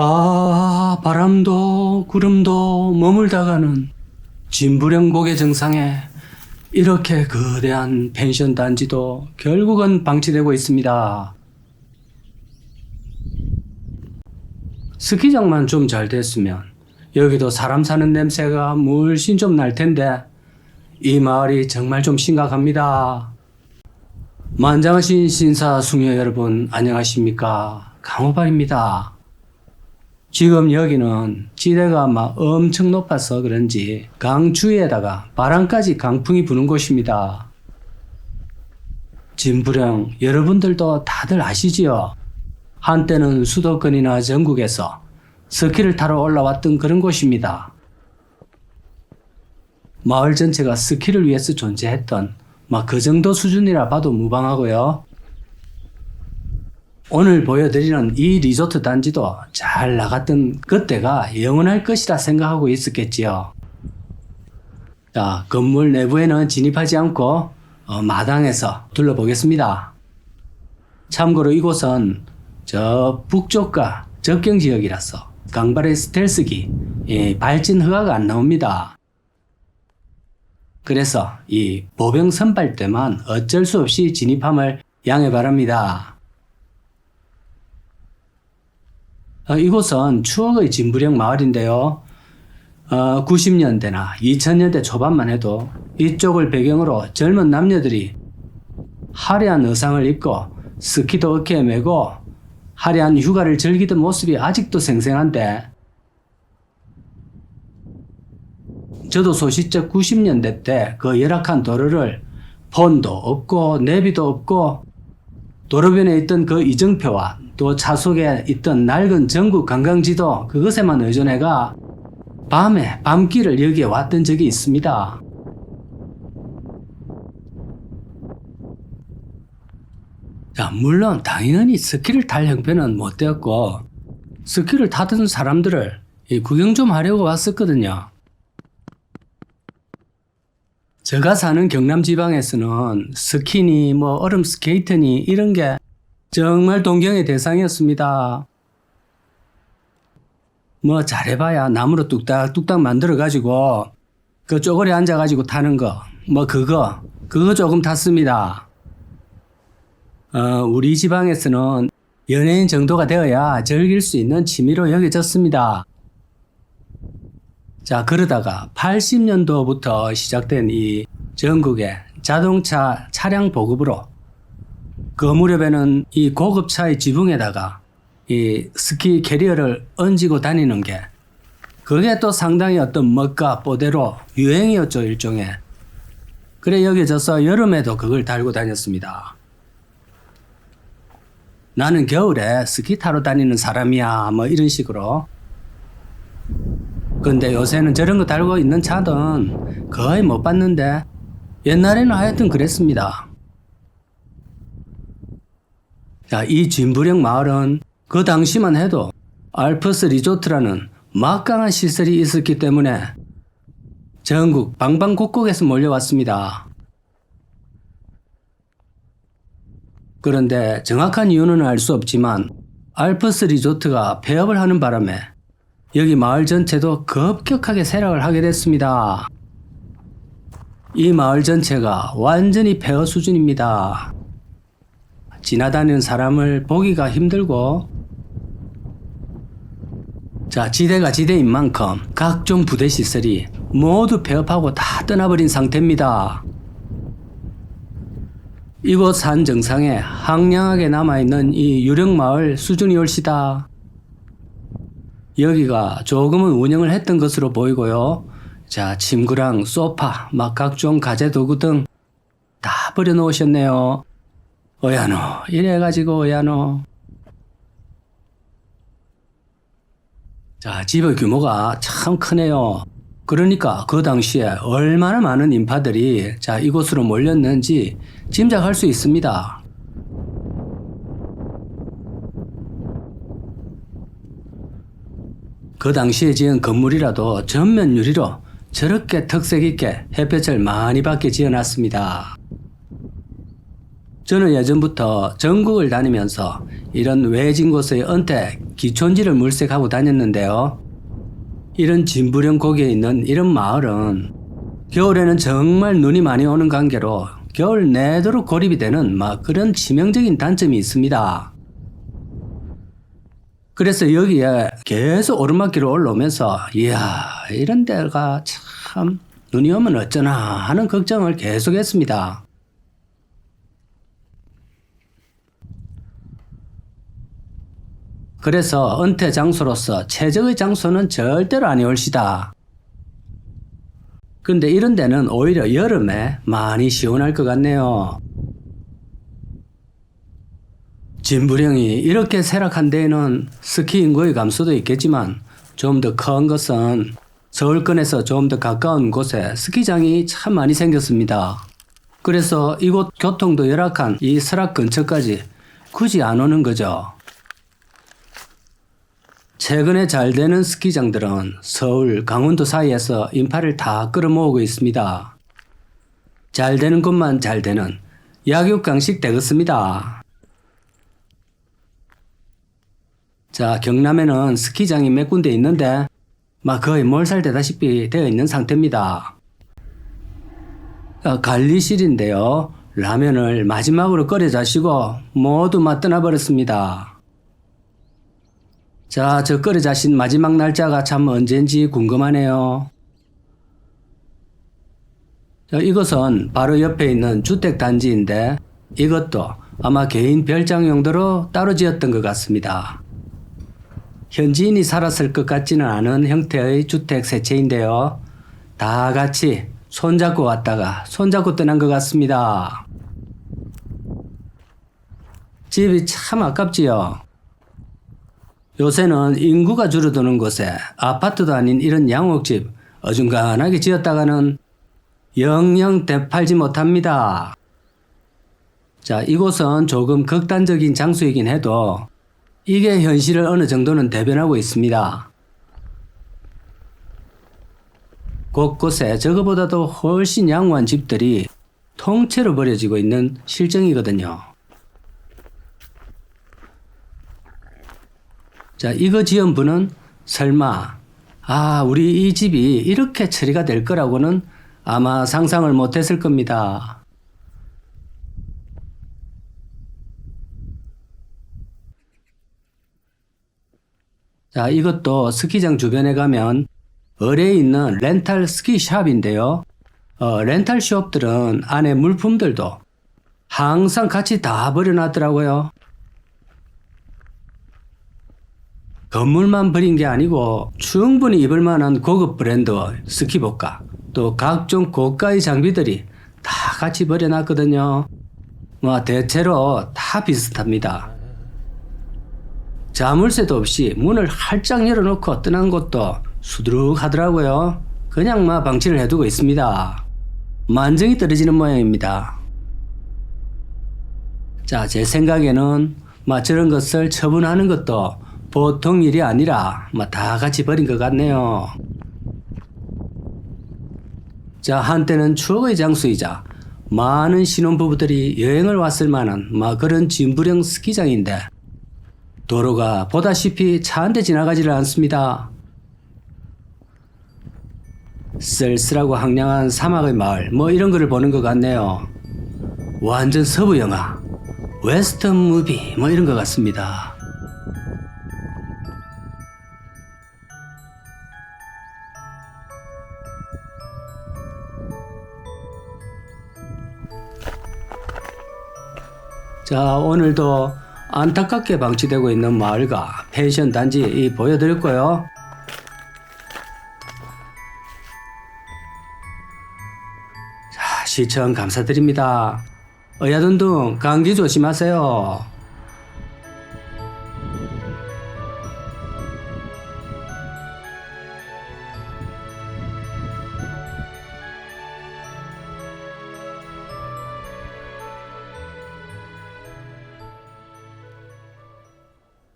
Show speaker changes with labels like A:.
A: 아, 바람도 구름도 머물다가는 진부령 고개 정상에 이렇게 거대한 펜션 단지도 결국은 방치되고 있습니다. 스키장만 좀 잘 됐으면 여기도 사람 사는 냄새가 물씬 좀 날 텐데 이 마을이 정말 좀 심각합니다. 만장하신 신사 숙녀 여러분 안녕하십니까 강호발입니다. 지금 여기는 지대가 막 엄청 높아서 그런지 강추위에다가 바람까지 강풍이 부는 곳입니다. 진부령 여러분들도 다들 아시지요? 한때는 수도권이나 전국에서 스키를 타러 올라왔던 그런 곳입니다. 마을 전체가 스키를 위해서 존재했던 막 그 정도 수준이라 봐도 무방하고요. 오늘 보여드리는 이 리조트 단지도 잘 나갔던 그때가 영원할 것이라 생각하고 있었겠지요. 자, 건물 내부에는 진입하지 않고 어, 마당에서 둘러보겠습니다. 참고로 이곳은 저 북쪽과 접경 지역이라서 강발의 스텔스기 예, 발진 허가가 안 나옵니다. 그래서 이 보병 선발 때만 어쩔 수 없이 진입함을 양해 바랍니다. 어, 이곳은 추억의 진부령 마을인데요. 어, 90년대나 2000년대 초반만 해도 이쪽을 배경으로 젊은 남녀들이 화려한 의상을 입고 스키도 어깨에 메고 화려한 휴가를 즐기던 모습이 아직도 생생한데 저도 소시적 90년대 때 그 열악한 도로를 폰도 없고 내비도 없고 도로변에 있던 그 이정표와 또 차 속에 있던 낡은 전국 관광지도 그것에만 의존해가 밤에 밤길을 여기에 왔던 적이 있습니다. 자, 물론 당연히 스키를 탈 형편은 못 되었고 스키를 타던 사람들을 이 구경 좀 하려고 왔었거든요. 제가 사는 경남 지방에서는 스키니 뭐 얼음 스케이트니 이런 게 정말 동경의 대상이었습니다. 뭐 잘해봐야 나무로 뚝딱뚝딱 만들어가지고 그 쪼그려 앉아가지고 타는 거 뭐 그거 그거 조금 탔습니다. 어, 우리 지방에서는 연예인 정도가 되어야 즐길 수 있는 취미로 여겨졌습니다. 자, 그러다가 80년도부터 시작된 이 전국의 자동차 차량 보급으로 그 무렵에는 이 고급차의 지붕에다가 이 스키 캐리어를 얹고 다니는 게 그게 또 상당히 어떤 멋과 뽀대로 유행이었죠, 일종의. 그래 여겨져서 여름에도 그걸 달고 다녔습니다. 나는 겨울에 스키 타러 다니는 사람이야, 뭐 이런 식으로. 근데 요새는 저런 거 달고 있는 차든 거의 못 봤는데 옛날에는 하여튼 그랬습니다. 자, 이 진부령 마을은 그 당시만 해도 알프스 리조트라는 막강한 시설이 있었기 때문에 전국 방방곡곡에서 몰려왔습니다. 그런데 정확한 이유는 알 수 없지만 알프스 리조트가 폐업을 하는 바람에 여기 마을 전체도 급격하게 쇠락을 하게 됐습니다. 이 마을 전체가 완전히 폐허 수준입니다. 지나다니는 사람을 보기가 힘들고 자 지대가 지대인 만큼 각종 부대 시설이 모두 폐업하고 다 떠나버린 상태입니다. 이곳 산 정상에 항량하게 남아있는 이 유령 마을 수준이 올시다. 여기가 조금은 운영을 했던 것으로 보이고요. 자, 침구랑 소파, 막 각종 가재 도구 등 다 버려 놓으셨네요. 어야노, 이래가지고 어야노. 자, 집의 규모가 참 크네요. 그러니까 그 당시에 얼마나 많은 인파들이 자, 이곳으로 몰렸는지 짐작할 수 있습니다. 그 당시에 지은 건물이라도 전면 유리로 저렇게 특색 있게 햇볕을 많이 받게 지어놨습니다. 저는 예전부터 전국을 다니면서 이런 외진 곳의 은퇴 기촌지를 물색하고 다녔는데요. 이런 진부령 고개에 있는 이런 마을은 겨울에는 정말 눈이 많이 오는 관계로 겨울 내도록 고립이 되는 막 그런 치명적인 단점이 있습니다. 그래서 여기에 계속 오르막길을 올라오면서 이야 이런 데가 참 눈이 오면 어쩌나 하는 걱정을 계속했습니다. 그래서 은퇴 장소로서 최적의 장소는 절대로 아니올시다. 근데 이런 데는 오히려 여름에 많이 시원할 것 같네요. 진부령이 이렇게 쇠락한 데에는 스키 인구의 감소도 있겠지만 좀 더 큰 것은 서울권에서 좀 더 가까운 곳에 스키장이 참 많이 생겼습니다. 그래서 이곳 교통도 열악한 이 설악 근처까지 굳이 안 오는 거죠. 최근에 잘 되는 스키장들은 서울, 강원도 사이에서 인파를 다 끌어모으고 있습니다. 잘 되는 곳만 잘 되는 약육강식 되겠습니다. 자, 경남에는 스키장이 몇 군데 있는데 막 거의 몰살되다시피 되어 있는 상태입니다. 어, 관리실인데요. 라면을 마지막으로 끓여 자시고 모두 맛 떠나버렸습니다. 자, 저 끓여 자신 마지막 날짜가 참 언젠지 궁금하네요. 자, 이것은 바로 옆에 있는 주택단지인데 이것도 아마 개인 별장 용도로 따로 지었던 것 같습니다. 현지인이 살았을 것 같지는 않은 형태의 주택 세채인데요. 다 같이 손잡고 왔다가 손잡고 떠난 것 같습니다. 집이 참 아깝지요. 요새는 인구가 줄어드는 곳에 아파트도 아닌 이런 양옥집 어중간하게 지었다가는 영영 되팔지 못합니다. 자, 이곳은 조금 극단적인 장소이긴 해도 이게 현실을 어느 정도는 대변하고 있습니다. 곳곳에 저거보다도 훨씬 양호한 집들이 통째로 버려지고 있는 실정이거든요. 자, 이거 지은 분은 설마, 아, 우리 이 집이 이렇게 처리가 될 거라고는 아마 상상을 못 했을 겁니다. 자, 이것도 스키장 주변에 가면 을에 있는 렌탈 스키 샵인데요. 어, 렌탈 숍들은 안에 물품들도 항상 같이 다 버려놨더라고요. 건물만 버린 게 아니고 충분히 입을 만한 고급 브랜드 스키복과 또 각종 고가의 장비들이 다 같이 버려놨거든요. 뭐 대체로 다 비슷합니다. 자물쇠도 없이 문을 활짝 열어놓고 떠난 곳도 수두룩하더라고요. 그냥 막 방치를 해두고 있습니다. 만정이 떨어지는 모양입니다. 자, 제 생각에는 막 저런 것을 처분하는 것도 보통 일이 아니라 막다 같이 버린 것 같네요. 자, 한때는 추억의 장소이자 많은 신혼부부들이 여행을 왔을 만한 막 그런 진부령 스키장인데 도로가 보다시피 차 한 대 지나가지를 않습니다. 쓸쓸하고 황량한 사막의 마을 뭐 이런 거를 보는 것 같네요. 완전 서부 영화, 웨스턴 무비 뭐 이런 것 같습니다. 자, 오늘도 안타깝게 방치되고 있는 마을과 펜션 단지 이 보여드렸고요. 자, 시청 감사드립니다. 어야둔둥 감기 조심하세요.